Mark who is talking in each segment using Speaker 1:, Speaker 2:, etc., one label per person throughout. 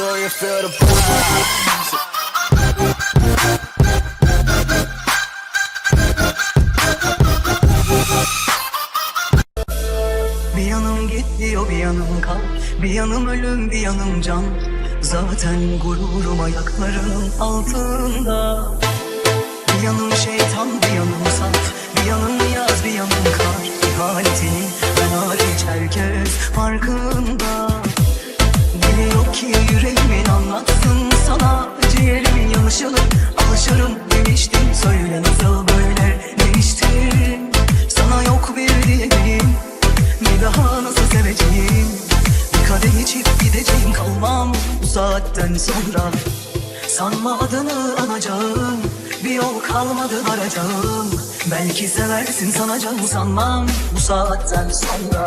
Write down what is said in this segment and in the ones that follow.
Speaker 1: Do you feel the pulse?
Speaker 2: Bir yanım git diyor bir yanım kal. Bir yanım ölüm bir yanım can. Zaten gururum ayaklarının altında. Bir yanım şeytan bir yanım saf Bir yanım yaz bir yanım kar. İhaletini ben hariç herkes farkında ki yüreğimin anlatsın sana. Ciğerimin yanışını alışırım demiştim Söyle nasıl böyle değiştin Sana yok bir diyebilirim. Bir daha nasıl seveceğim? Bir kadeh içip gideceğim kalmam bu saatten sonra. Sanma adını anacağım. Bir yol kalmadı varacağım Belki seversin sanacağım sanmam Bu saatten sonra.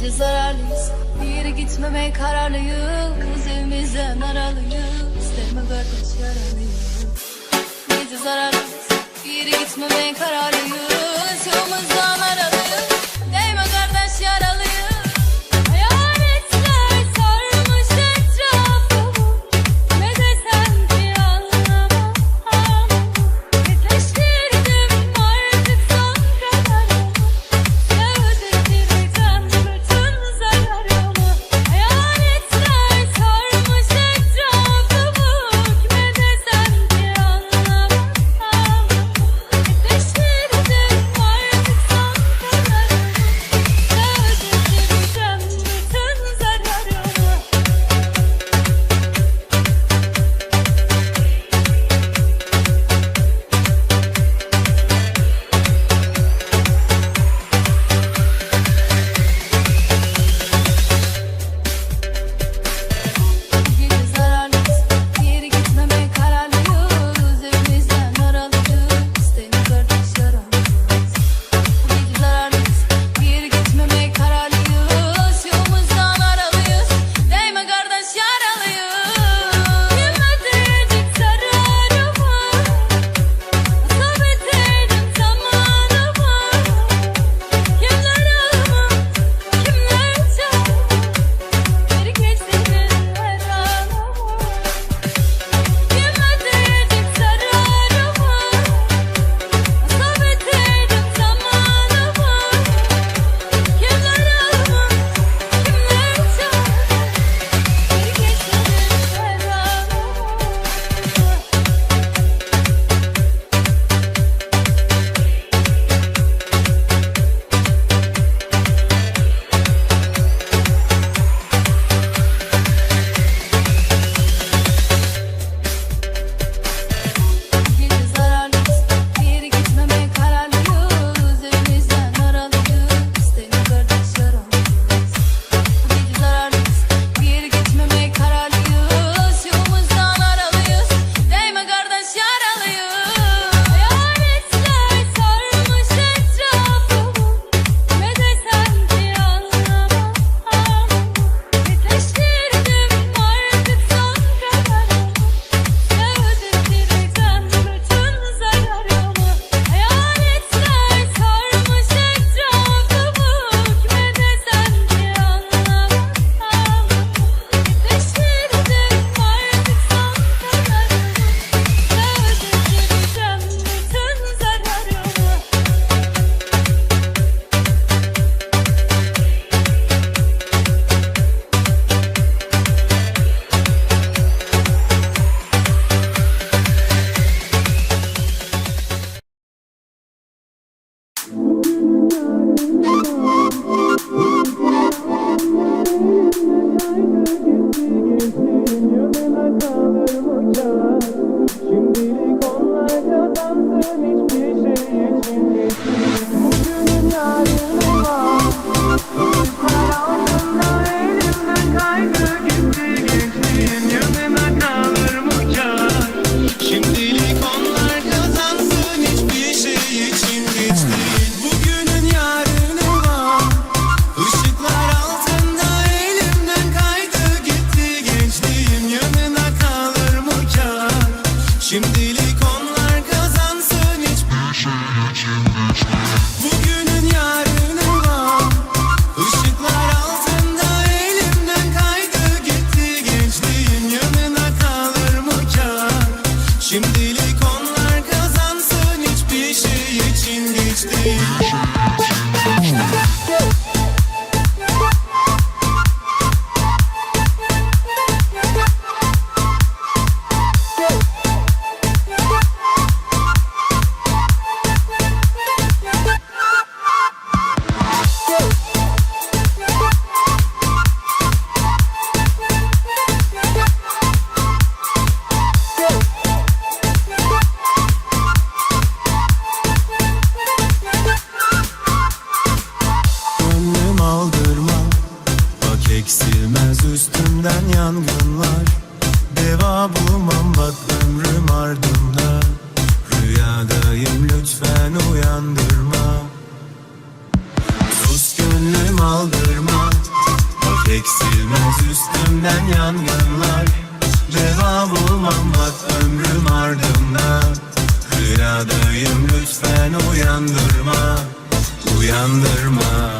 Speaker 3: iyice zararlıyız. Bir yere gitmemeye kararlıyız. Evimizden aralıyız. Deme kardeş yaralıyız. İyice zararlıyız. Bir yere gitmemeye kararlıyız. Yolumuzdan aralıyız.
Speaker 1: aldırma. Bak eksilmez üstümden yangınlar. Cevap olmam bak ömrüm ardımda. Rüyadayım lütfen uyandırma. Uyandırma.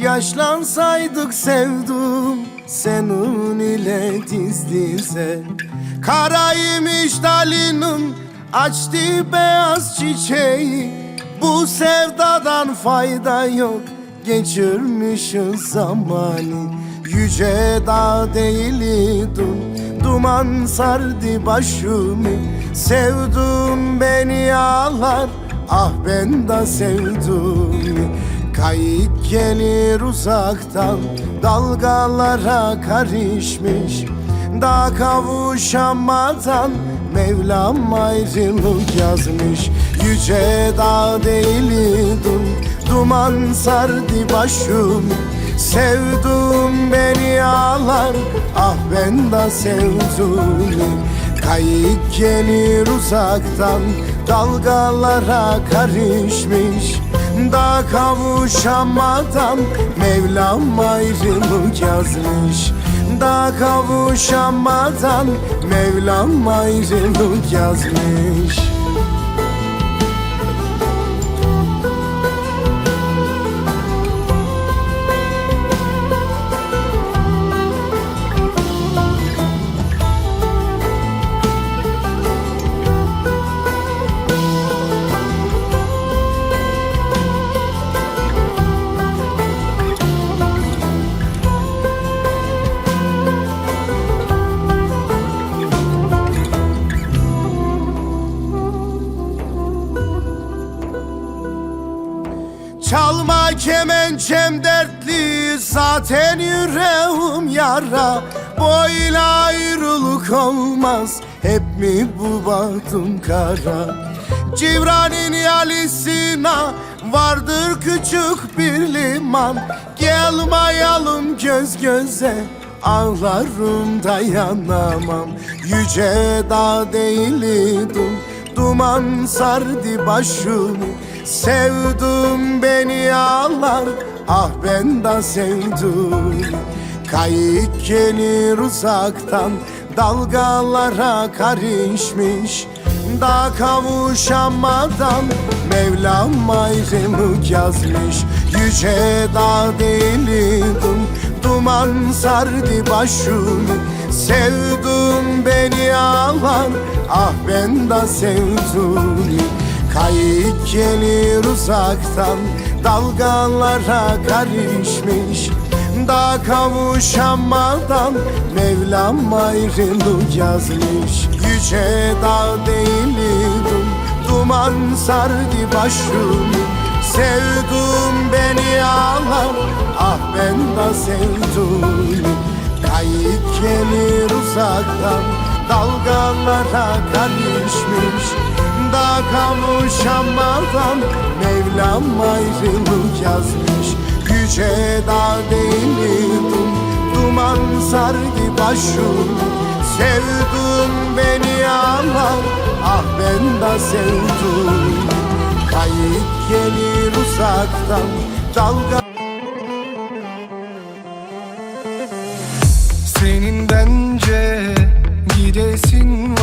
Speaker 4: Yaşlansaydık sevdum senin ile diz dize Karaymış dalinin açtı beyaz çiçeği. Bu sevdadan fayda yok geçirmişiz zamanı. Yüce dağ değildim Duman sardı başımı. Sevdum beni ağlar Ah ben de sevdim Kayık gelir uzaktan Dalgalara karışmış. Da kavuşamadan Mevlam ayrılık yazmış. Yüce dağ değildim Duman sardı başımı Sevdum beni ağlar Ah ben de sevdim Kayık gelir uzaktan Dalgalara karışmış Da kavuşamadan Mevlam ayrılık yazmış. Da kavuşamadan Mevlam ayrılık yazmış zaten yüreğim yara Böyle ayrılık olmaz. Hep mi bu bahtım kara? Civranın yalisine vardır küçük bir liman. Gelmayalım göz göze ağlarım dayanamam. Yüce dağ değildim Duman sardı başımı. Sevdum beni ağlar Ah ben de sevdim Kayık gelir uzaktan Dalgalara karışmış. Da kavuşamadan Mevlam ayrılık yazmış. Yüce dağ değildim Duman sardı başımı Sevdum beni ağlar Ah ben de sevdim Kayık gelir uzaktan Dalgalara karışmış Da kavuşamadan Mevlam ayrılık yazmış. Yüce dağ değildim Duman sardı başımı. Sevdum beni ağlar Ah ben de sevdim. Kayık gelir uzaktan Dalgalara karışmış Da kavuşamadan Mevlam ayrılık yazmış. Yüce dağ değildim Duman sardı başımı Sevdum beni ağlar Ah ben de sevdim. Kayık gelir uzaktan Dalga
Speaker 5: Senin bence gidesin var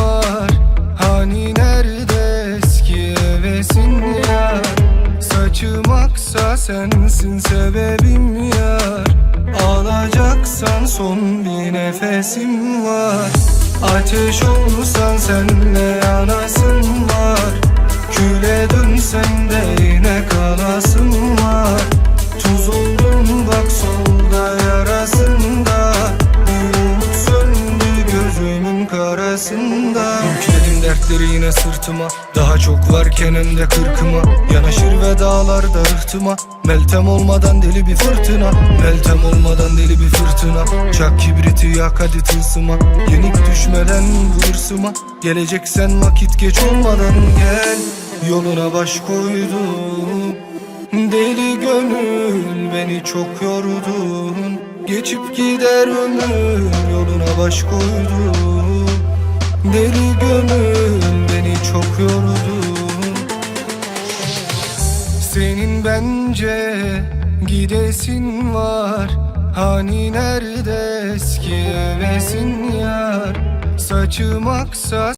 Speaker 5: sensin sebebim yar? Ağlayacaksan son bir nefesim var. Ateş olsan senle yanasın var. Küle dönsen de yine kalasın var. Tuz oldum bak solda yarasında. Bir umut söndü gözümün karasında Dertleri yine sırtıma. Daha çok varken hem de kırkıma. Yanaşır ve dağlarda rıhtıma. Meltem olmadan deli bir fırtına. Meltem olmadan deli bir fırtına. Çak kibriti yak hadi tılsıma. Yenik düşmeden bu hırsıma Geleceksen vakit geç olmadan gel. Yoluna baş koydum. Deli gönül beni çok yordun Geçip gider ömür yoluna baş koydum Deli gönül beni çok yordun Senin bence gidesin var. Hani nerede eski hevesin yar? Saçım aksa